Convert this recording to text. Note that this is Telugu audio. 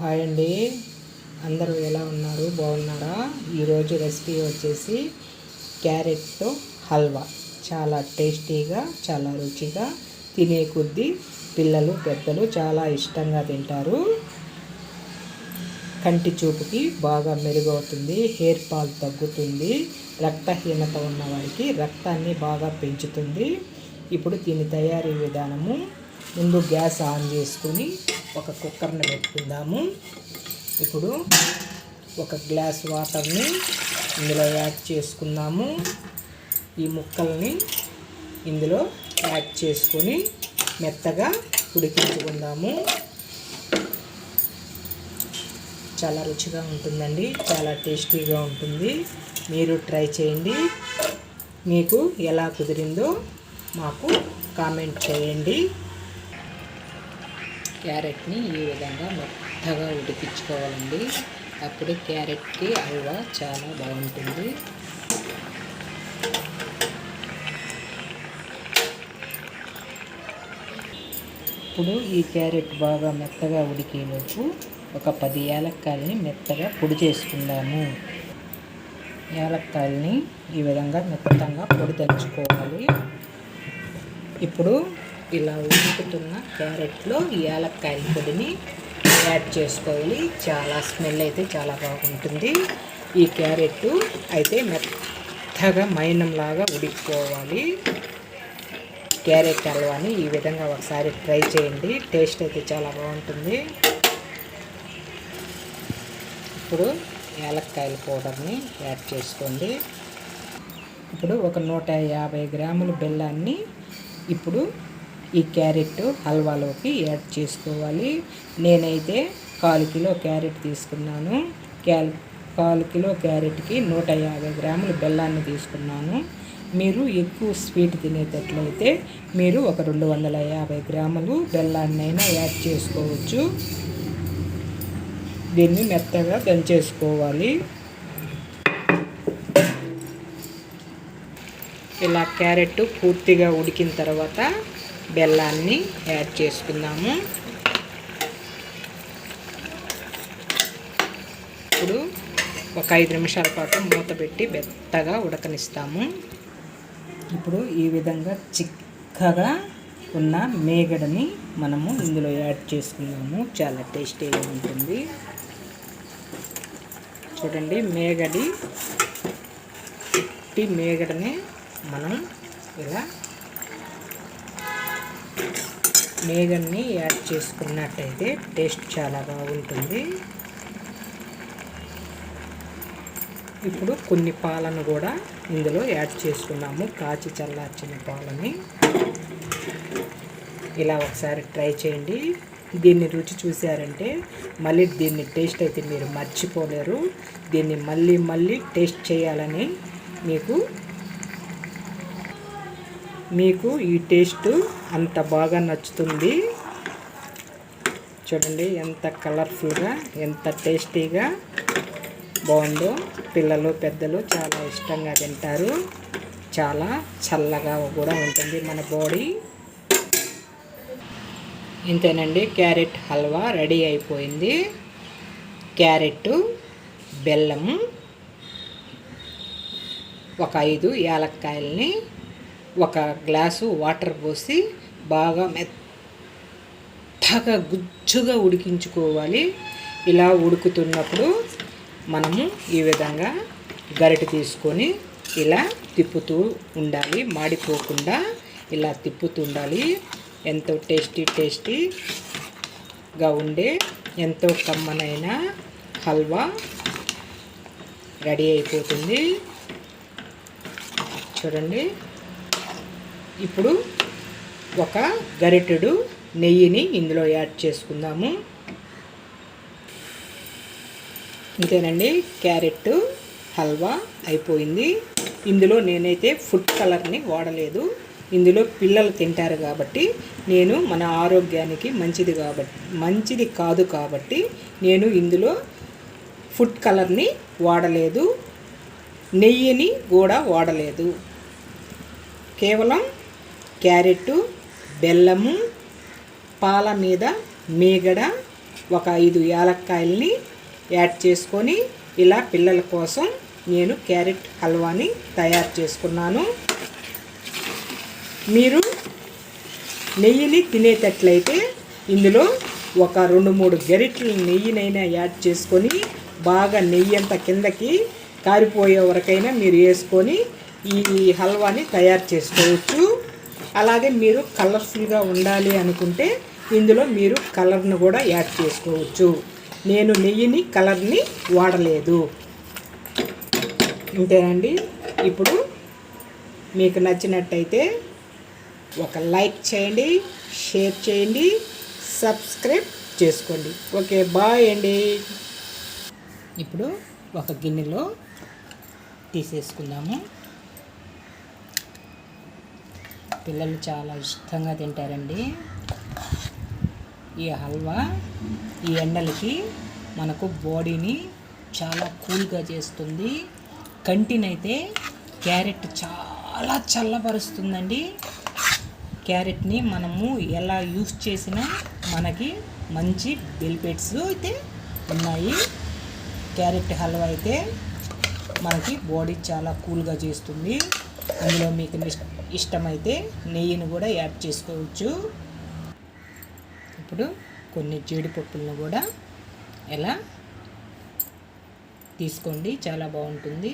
హాయ్ అండి. అందరూ ఎలా ఉన్నారు? బాగున్నారా? ఈరోజు రెసిపీ వచ్చేసి క్యారెట్తో హల్వా. చాలా టేస్టీగా చాలా రుచిగా తినే కొద్దీ పిల్లలు పెద్దలు చాలా ఇష్టంగా తింటారు. కంటి చూపుకి బాగా మెరుగవుతుంది హెయిర్ ఫాల్ తగ్గుతుంది రక్తహీనత ఉన్న వారికి రక్తాన్ని బాగా పెంచుతుంది. ఇప్పుడు దీని తయారీ విధానము. ముందు గ్యాస్ ఆన్ చేసుకొని ఒక కుక్కర్ని పెట్టుకుందాము. ఇప్పుడు ఒక గ్లాస్ వాటర్ని ఇందులో యాడ్ చేసుకుందాము. ఈ ముక్కల్ని ఇందులో యాడ్ చేసుకొని మెత్తగా ఉడికించుకుందాము. చాలా రుచిగా ఉంటుందండి. చాలా టేస్టీగా ఉంటుంది. మీరు ట్రై చేయండి. మీకు ఎలా కుదిరిందో మాకు కామెంట్ చేయండి. క్యారెట్ని ఈ విధంగా మెత్తగా ఉడికించుకోవాలండి. అప్పుడు క్యారెట్కి హల్వా చాలా బాగుంటుంది. ఇప్పుడు ఈ క్యారెట్ బాగా మెత్తగా ఉడికేలోపు ఒక పది యాలక్కాయలని మెత్తగా పొడి చేసుకుందాము. యాలక్కాయలని ఈ విధంగా మెత్తంగా పొడి దంచుకోవాలి ఇప్పుడు ఇలా ఉడుకుతున్న క్యారెట్లో ఈ యాలక్కాయల పొడిని యాడ్ చేసుకోవాలి. చాలా స్మెల్ అయితే చాలా బాగుంటుంది. ఈ క్యారెట్ అయితే మెత్తగా మైనంలాగా ఉడికిపోవాలి. క్యారెట్ హల్వాని ఈ విధంగా ఒకసారి ట్రై చేయండి. టేస్ట్ అయితే చాలా బాగుంటుంది. ఇప్పుడు యాలక్కాయల పౌడర్ని యాడ్ చేసుకోండి. ఇప్పుడు ఒక నూట యాభై గ్రాముల బెల్లాన్ని ఇప్పుడు ఈ క్యారెట్ హల్వాలోకి యాడ్ చేసుకోవాలి. నేనైతే కాలు కిలో క్యారెట్ తీసుకున్నాను. క్యాల్ కాలు కిలో క్యారెట్కి నూట యాభై గ్రాముల బెల్లాన్ని తీసుకున్నాను. మీరు ఎక్కువ స్వీట్ తినేటట్లయితే మీరు ఒక రెండు వందల యాభై గ్రాములు బెల్లాన్నైనా యాడ్ చేసుకోవచ్చు. దీన్ని మెత్తగా దంచేసుకోవాలి. ఇలా క్యారెట్ పూర్తిగా ఉడికిన తర్వాత బెల్లాన్ని యాడ్ చేసుకుందాము. ఇప్పుడు ఒక ఐదు నిమిషాల పాటు మూత పెట్టి మెత్తగా ఉడకనిస్తాము. ఇప్పుడు ఈ విధంగా చిక్కగా ఉన్న మేగడని మనము ఇందులో యాడ్ చేసుకున్నాము. చాలా టేస్టీగా ఉంటుంది. చూడండి మేగడి పుట్టి మేగడని మనం ఇలా మేఘన్ని యాడ్ చేసుకున్నట్టయితే టేస్ట్ చాలా బాగుంటుంది. ఇప్పుడు కొన్ని పాలను కూడా ఇందులో యాడ్ చేసుకున్నాము. కాచి చల్లార్చిన పాలని. ఇలా ఒకసారి ట్రై చేయండి. దీన్ని రుచి చూశారంటే మళ్ళీ దీన్ని టేస్ట్ అయితే మీరు మర్చిపోలేరు. దీన్ని మళ్ళీ మళ్ళీ టేస్ట్ చేయాలని మీకు మీకు ఈ టేస్ట్ అంత బాగా నచ్చుతుంది. చూడండి ఎంత కలర్ఫుల్గా ఎంత టేస్టీగా బాగుందో. పిల్లలు పెద్దలు చాలా ఇష్టంగా తింటారు. చాలా చల్లగా కూడా ఉంటుంది మన బాడీ. ఇంతేనండి క్యారెట్ హల్వా రెడీ అయిపోయింది. క్యారెట్ బెల్లము ఒక ఐదు యాలక్కాయలని ఒక గ్లాసు వాటర్ పోసి బాగా మెత్తగా గుజ్జుగా ఉడికించుకోవాలి. ఇలా ఉడుకుతున్నప్పుడు మనము ఈ విధంగా గరిట తీసుకొని ఇలా తిప్పుతూ ఉండాలి. మాడిపోకుండా ఇలా తిప్పుతూ ఉండాలి. ఎంతో టేస్టీ టేస్టీగా ఉండే ఎంతో కమ్మనైన హల్వా రెడీ అయిపోతుంది. చూడండి. ఇప్పుడు ఒక గరిటెడు నెయ్యిని ఇందులో యాడ్ చేసుకుందాము. ఇంతేనండి క్యారెట్ హల్వా అయిపోయింది. ఇందులో నేనైతే ఫుడ్ కలర్ని వాడలేదు. ఇందులో పిల్లలు తింటారు కాబట్టి నేను మన ఆరోగ్యానికి మంచిది కాబట్టి మంచిది కాదు కాబట్టి నేను ఇందులో ఫుడ్ కలర్ని వాడలేదు. నెయ్యిని కూడా వాడలేదు. కేవలం క్యారెట్ బెల్లము పాల మీద మీగడ ఒక ఐదు యాలక్కాయల్ని యాడ్ చేసుకొని ఇలా పిల్లల కోసం నేను క్యారెట్ హల్వాని తయారు చేసుకున్నాను. మీరు నెయ్యిని తినేటట్లయితే ఇందులో ఒక రెండు మూడు గరిటెలు నెయ్యినైనా యాడ్ చేసుకొని బాగా నెయ్యి అంతా కిందకి కారిపోయే వరకైనా మీరు వేసుకొని ఈ హల్వాని తయారు చేసుకోవచ్చు. అలాగే మీరు కలర్ఫుల్గా ఉండాలి అనుకుంటే ఇందులో మీరు కలర్ను కూడా యాడ్ చేసుకోవచ్చు. నేను నెయ్యిని కలర్ని వాడలేదు. ఇంతేనండి. ఇప్పుడు మీకు నచ్చినట్టయితే ఒక లైక్ చేయండి షేర్ చేయండి సబ్స్క్రైబ్ చేసుకోండి. ఓకే బాయ్ అండి. ఇప్పుడు ఒక గిన్నెలో తీసేసుకుందాము. పిల్లలు చాలా ఇష్టంగా తింటారండి. ఈ హల్వా ఈ ఎండలకి మనకు బాడీని చాలా కూల్గా చేస్తుంది. కంటినైతే క్యారెట్ చాలా చల్లపరుస్తుందండి క్యారెట్ని మనము ఎలా యూస్ చేసినా మనకి మంచి బెనిఫిట్స్ అయితే ఉన్నాయి. క్యారెట్ హల్వా అయితే మనకి బాడీ చాలా కూల్గా చేస్తుంది. అందులో మీకు ఇష్టమైతే నెయ్యిని కూడా యాడ్ చేసుకోవచ్చు. ఇప్పుడు కొన్ని జీడిపప్పులను కూడా ఎలా తీసుకోండి చాలా బాగుంటుంది.